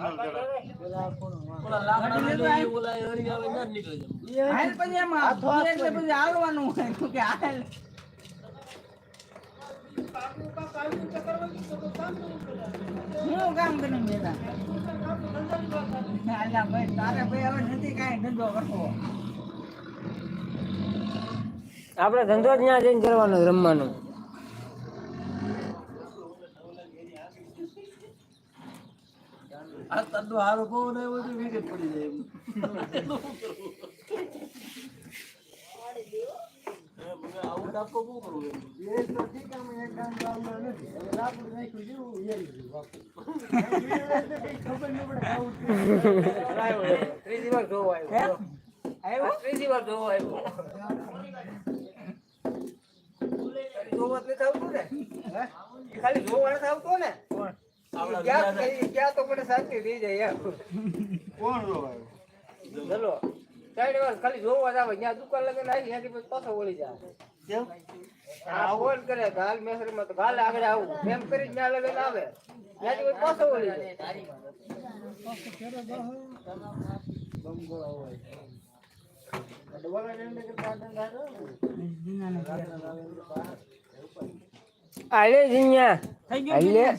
હાલ હું કામ ભાઈ તારે ભાઈ હવે નથી કાંઈ ધંધો કરવો આપણે ધંધો ત્યાં જઈને કરવાનો રમવાનો. આ તડો હારો ને હોય તો વિકેટ પડી જાય આઉટ આપવો બહુ કરવું એમ. ત્રીજી વાર જોવો આવ્યો આવ્યો ત્રીજી વાર જોવો આવ્યો જોવો નથી ને ખાલી જોવા નથી આવતો ને ક્યાં તો મને શાંતિ થઈ જાય એમ. ચલો. ત્રણ વાર ખાલી જોવા જ આવે ત્યાં દુકાન લગન આવી ત્યાંથી પાછો વળી જાય હા ફોન કરે કે હાલ મેસરીમાં તો હાલ આગળ આવું. એમ કરી ત્યાં લગન આવે. ત્યાંથી પાછો વળી જાય. આલે જીયા થઈ ગયું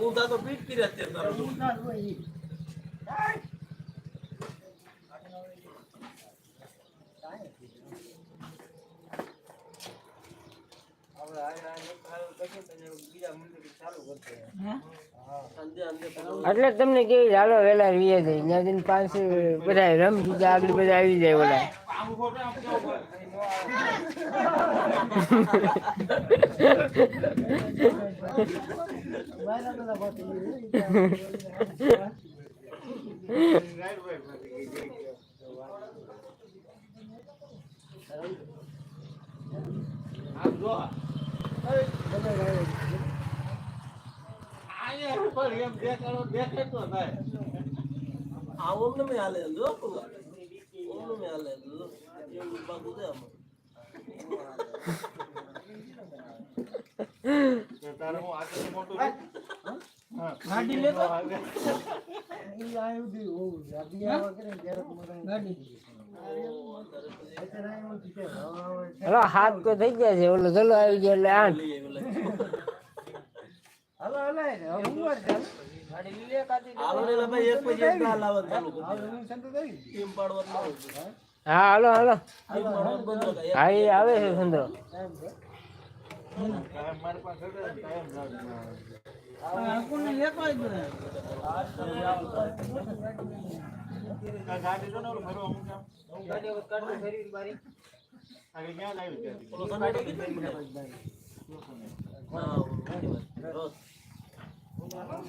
ઊંધા તો પીટ કર્યા અત્યારે એટલે તમને કેવી ચાલો વેલા રીએ જાય ત્યાં પાંચ બધા રમજી આગળ બધા આવી જાય ઓલા. આ ઓમ ને મેં હાલે જો. ઓમ ગાડી લેતો હાથ તો થઈ ગયા છે ઓલો ચલો આવી ગયા એટલે આઠ હલો હલો હાલો એક પછી. હા હાલો હાલો. હા આવે છે સુંદરો.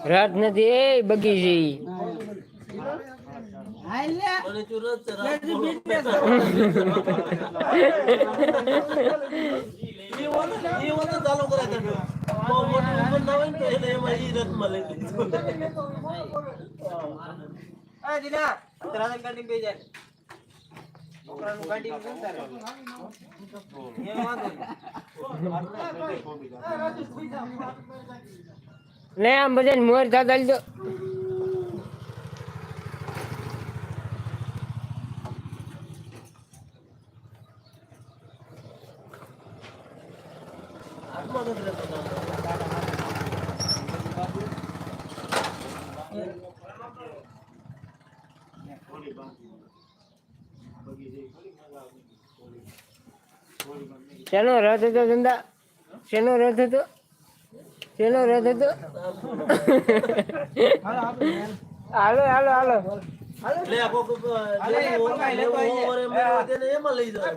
રાત નથી એ બગી જઈ ચાલુ કરે છે. બહુ મોટું ઉંમર ના હોય ને તો એને એમાં ઈ રથમાં લઈ લીધું. આ જીના ત્રણ ગાડી બે જાય છોકરાનું ગાડી માં જતા રહે. એનો વાંધો નહીં. લે, આમ બધા મોર દાદા દો શેનો રથ હતો ધંધા શેનો રથ હતો? શેનો રથ હતો? હાલો હાલો હાલો. એમાં લઈ જાય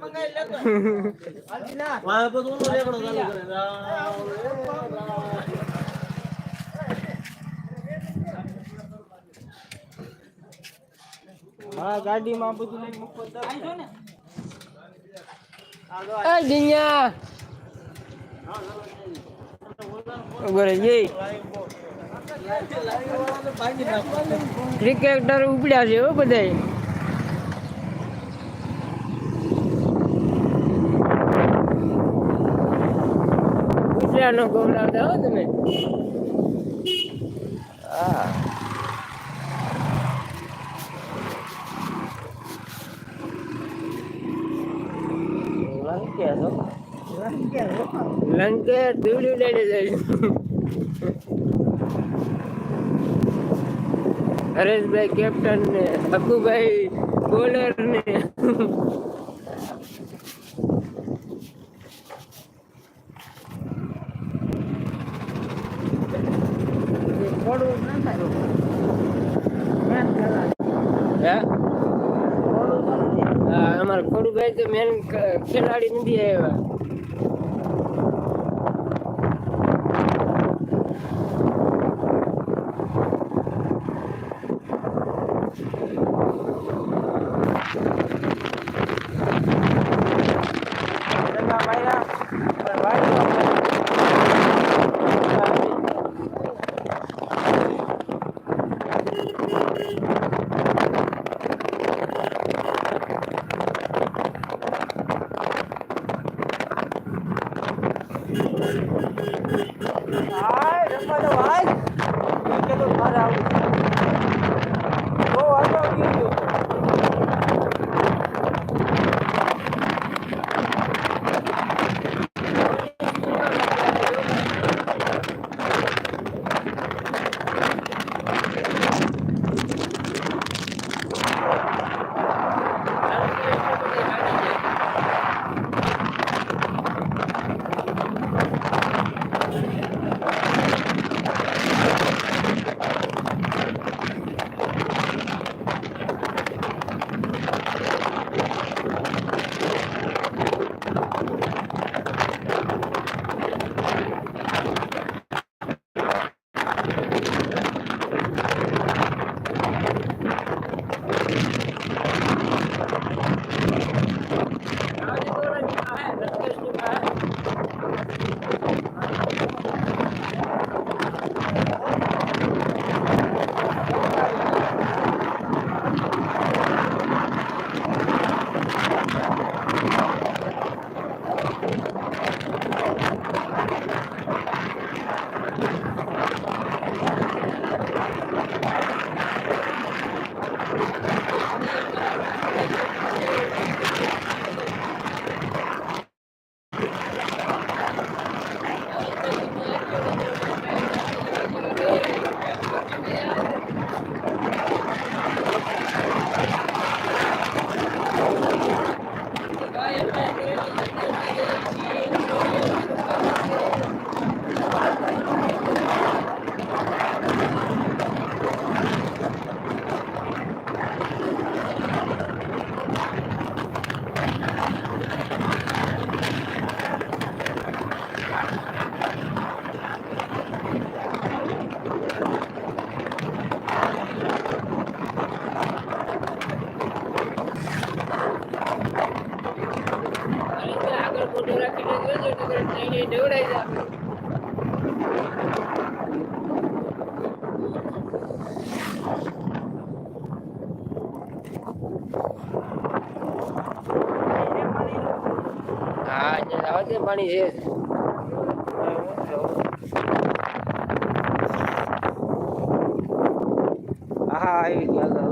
વાહ બધું ઓલું રેકડો ચાલુ કરે રામ, રામ. હા ગાડીમાં બધું લઈ મૂકો તો. ને. એ નાખો. ક્રિકેટર ઉપડ્યા છે હો બધાય. ગુજરાતનો હો તમે. હા. લંકે છો લંકે જાય હરેશભાઈ કેપ્ટન ને અકુભાઈ બોલર ને હે? તો મેન ખેલાડી નથી આવ્યા હા અહીંયા આવા દે પાણી છે હા આવી ગયા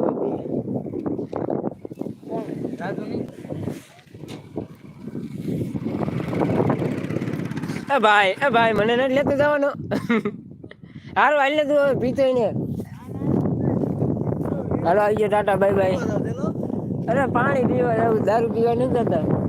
રાજુ ની એ ભાઈ એ ભાઈ, મને નથી લેતો જવાનો. હારું, હાલ લેતું હવે પીતો ને હાલો આવી ગયો ટાટા, બાય બાય. અરે, પાણી પીવા એવું દારૂ પીવા નથી જતા.